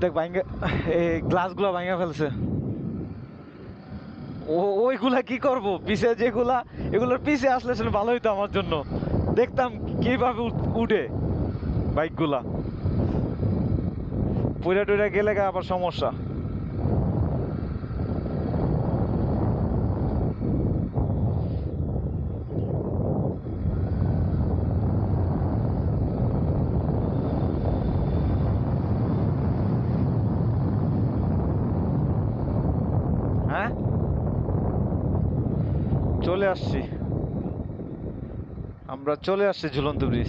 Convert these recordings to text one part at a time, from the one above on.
দেখ ভাঙ্গে এই গ্লাসগুলো ভাঙ্গা ফেলছে। ও, ওইগুলা কি করব? পিছে যেগুলা, এগুলোর পিছে আসলে আসলে ভালো হইতো আমার জন্য। দেখতাম কীভাবে উঠ- বাইকগুলা। পুরা টুরা গেলে আবার সমস্যা হ্যাঁ চলে আসছি। আমরা চলে আসছি ঝুলন্ত ব্রিজ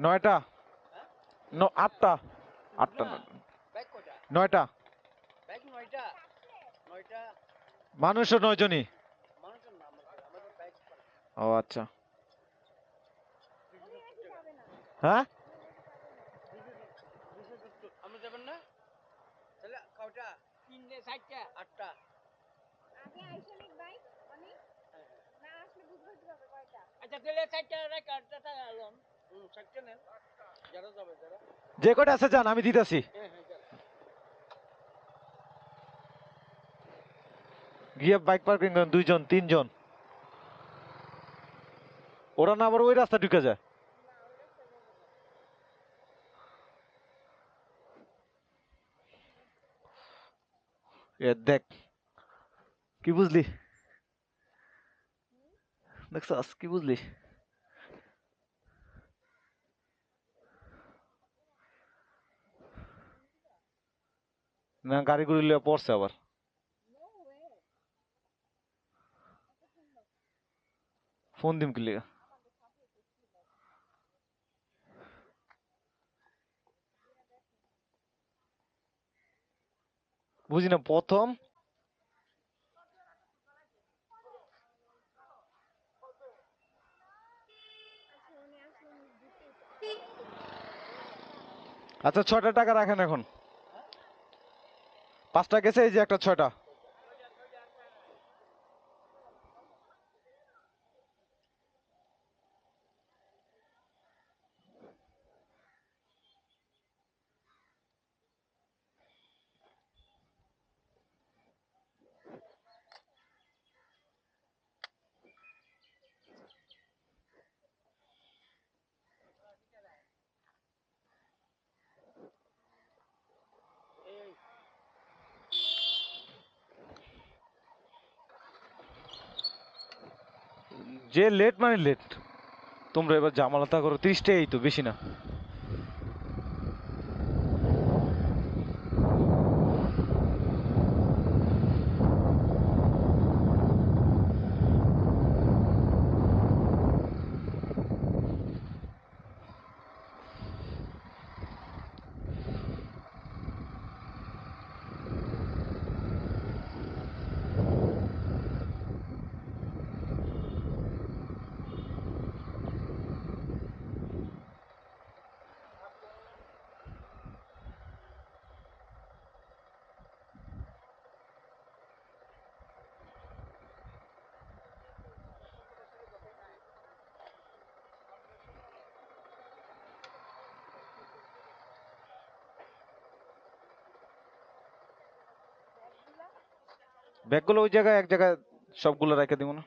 নয়টা? ন- আটটা। আটটা নয়টা। মানুষও নয়জনই। ও আচ্ছা। হ্যাঁ? আমরা যাবেন না? তাহলে কয়টা? তিনটে চারটা আটটা। আগে আইসনিক বাইক অনেক না আসলে বুঝতে কীভাবে কয়টা? আচ্ছা তাহলে চারটা রেখে আটটা এলাম হুম চারটা নেন। যারা যাবে যারা। যে কটা আছে যান আমি দিতেছি। হ্যাঁ হ্যাঁ গিয়ে বাইক পার্কিং দুইজন তিনজন। ওরা না আবার ওই রাস্তা ঢুকে যায়। দেখ কি বুঝলি দেখছস কি বুঝলি না গাড়ি গুড়ি লিয়ে পড়ছে আবার ফোন দিম কি লিগা বুঝি না প্রথম। আচ্ছা ছয়টা টাকা রাখেন এখন। পাঁচটা গেছে এই যে একটা ছয়টা। যে লেট মানে লেট তোমরা এবার জামালতা করো তিরিশটাই তো বেশি না। ব্যাগগুলো ওই জায়গায় এক জায়গায় সবগুলো রেখে দিব না?